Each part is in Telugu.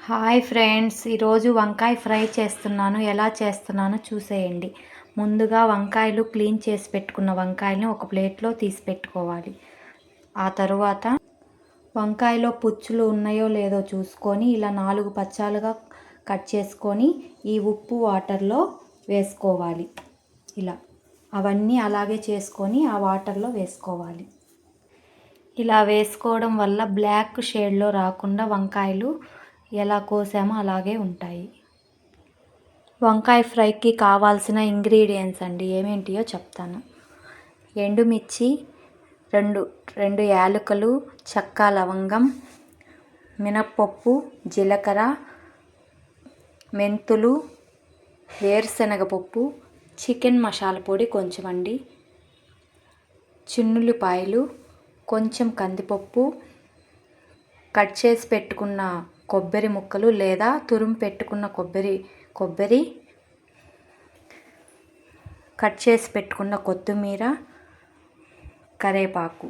హాయ్ ఫ్రెండ్స్ ఈరోజు వంకాయ ఫ్రై చేస్తున్నాను. ఎలా చేస్తున్నానో చూసేయండి. ముందుగా వంకాయలు క్లీన్ చేసి పెట్టుకున్న వంకాయలను ఒక ప్లేట్లో తీసి పెట్టుకోవాలి. ఆ తరువాత వంకాయలో పుచ్చులు ఉన్నాయో లేదో చూసుకొని ఇలా నాలుగు పచ్చాలుగా కట్ చేసుకొని ఈ ఉప్పు వాటర్లో వేసుకోవాలి. ఇలా అవన్నీ అలాగే చేసుకొని ఆ వాటర్లో వేసుకోవాలి. ఇలా వేసుకోవడం వల్ల బ్లాక్ షేడ్లో రాకుండా వంకాయలు ఎలా కోసామో అలాగే ఉంటాయి. వంకాయ ఫ్రైకి కావాల్సిన ఇంగ్రీడియంట్స్ అండి ఏమేంటియో చెప్తాను. ఎండుమిర్చి రెండు రెండు యాలకులు చెక్క లవంగం మినప్పప్పు జీలకర్ర మెంతులు వేరుశనగ పప్పు చికెన్ మసాలా పొడి కొంచెం అండి చిన్నుల్లిపాయలు కొంచెం కందిపప్పు కట్ చేసి పెట్టుకున్న కొబ్బరి ముక్కలు లేదా తురుము పెట్టుకున్న కొబ్బరి కొబ్బరి కట్ చేసి పెట్టుకున్న కొత్తిమీర కరేపాకు.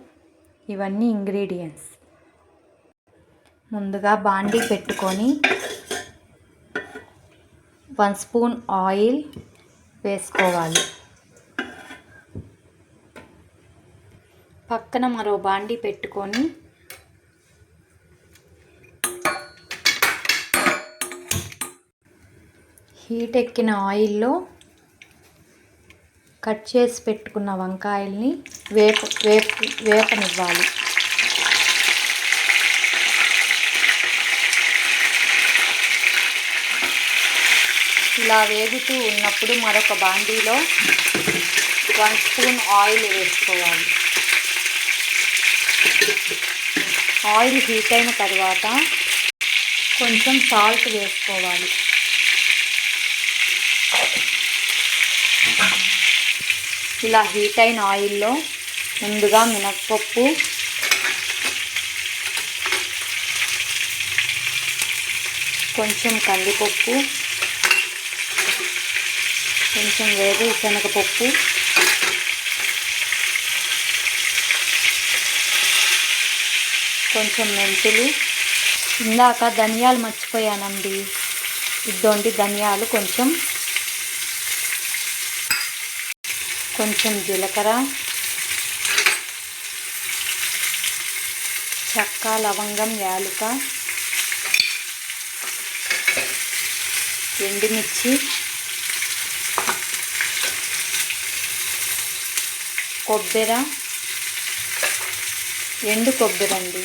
ఇవన్నీ ఇంగ్రీడియంట్స్. ముందుగా బాండీ పెట్టుకొని వన్ స్పూన్ ఆయిల్ వేసుకోవాలి. పక్కన మరో బాండీ పెట్టుకొని హీట్ ఎక్కిన ఆయిల్లో కట్ చేసి పెట్టుకున్న వంకాయల్ని వేప వేప వేపనివ్వాలి. ఇలా వేగుతూ ఉన్నప్పుడు మరొక బాండీలో వన్ స్పూన్ ఆయిల్ వేసుకోవాలి. ఆయిల్ హీట్ అయిన తర్వాత కొంచెం సాల్ట్ వేసుకోవాలి. ఇలా హీట్ అయిన ఆయిల్లో ముందుగా మినప్పప్పు కొంచెం కందిపప్పు కొంచెం వేరు శనగపప్పు కొంచెం మెంతులు. ఇందాక ధనియాలు మర్చిపోయానండి. ఇద్దోండి ధనియాలు కొంచెం. కొంచెం జీలకర్ర చెక్క లవంగం యాలుక ఎండుమిర్చి కొబ్బరి ఎండు కొబ్బరి అండి.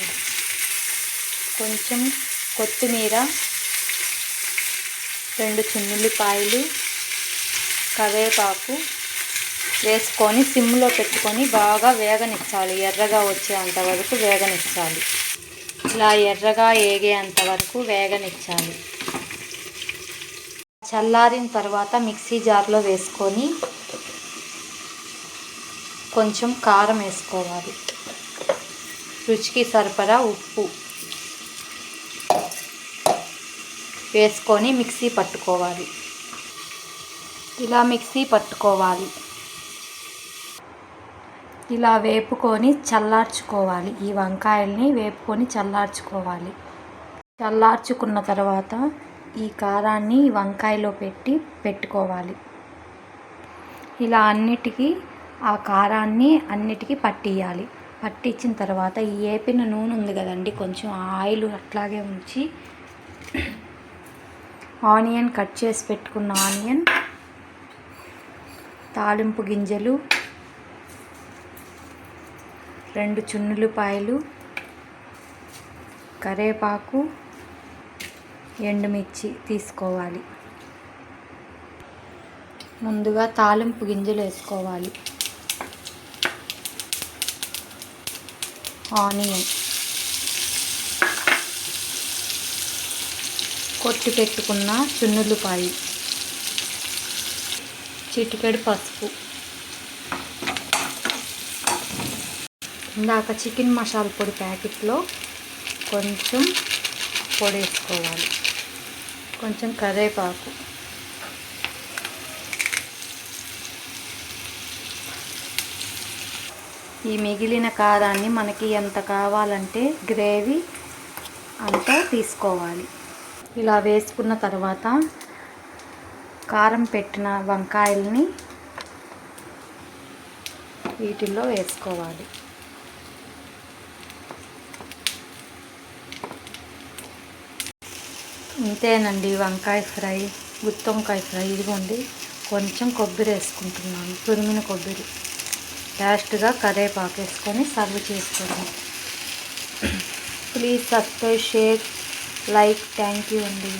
కొంచెం కొత్తిమీర రెండు చిన్నుల్లిపాయలు కరివేపాకు వేసుకొని సిమ్లో పెట్టుకొని బాగా వేగనిచ్చాలి. ఎర్రగా వచ్చేంత వరకు వేగనిచ్చాలి. ఇలా ఎర్రగా ఏగేంత వరకు వేగనిచ్చాలి. చల్లారిన తర్వాత మిక్సీ జార్లో వేసుకొని కొంచెం కారం వేసుకోవాలి. రుచికి సరిపడా ఉప్పు వేసుకొని మిక్సీ పట్టుకోవాలి. ఇలా మిక్సీ పట్టుకోవాలి. ఇలా వేపుకొని చల్లార్చుకోవాలి. ఈ వంకాయల్ని వేపుకొని చల్లార్చుకోవాలి. చల్లార్చుకున్న తర్వాత ఈ కారాన్ని వంకాయలో పెట్టి పెట్టుకోవాలి. ఇలా అన్నిటికీ ఆ కారాన్ని అన్నిటికీ పట్టియాలి పట్టించిన తర్వాత ఈ ఏపిన నూనె ఉంది కదండి కొంచెం ఆయిల్ అట్లాగే ఉంచి ఆనియన్ కట్ చేసి పెట్టుకున్న ఆనియన్ తాలింపు గింజలు రెండు చున్నులపాయలు కరేపాకు ఎండుమిర్చి తీసుకోవాలి. ముందుగా తాలింపు గింజలు వేసుకోవాలి. ఆనియన్ కొట్టి పెట్టుకున్న చున్నులపాయి చిటికెడు పసుపు ఇందాక చికెన్ మసాలా పొడి ప్యాకెట్లో కొంచెం పొడి వేసుకోవాలి. కొంచెం కరివేపాకు. ఈ మిగిలిన కారాన్ని మనకి ఎంత కావాలంటే గ్రేవీ అంతా తీసుకోవాలి. ఇలా వేసుకున్న తర్వాత కారం పెట్టిన వంకాయల్ని వీటిల్లో వేసుకోవాలి. ఇంతేనండి వంకాయ ఫ్రై గుత్తి వంకాయ ఫ్రై ఇదిగోండి. కొంచెం కొబ్బరి వేసుకుంటున్నాను తురిమిన కొబ్బరి. లాస్ట్గా కరేపాకు వేసుకొని సర్వ్ చేసుకోవడం. Please subscribe share like thank you అండి.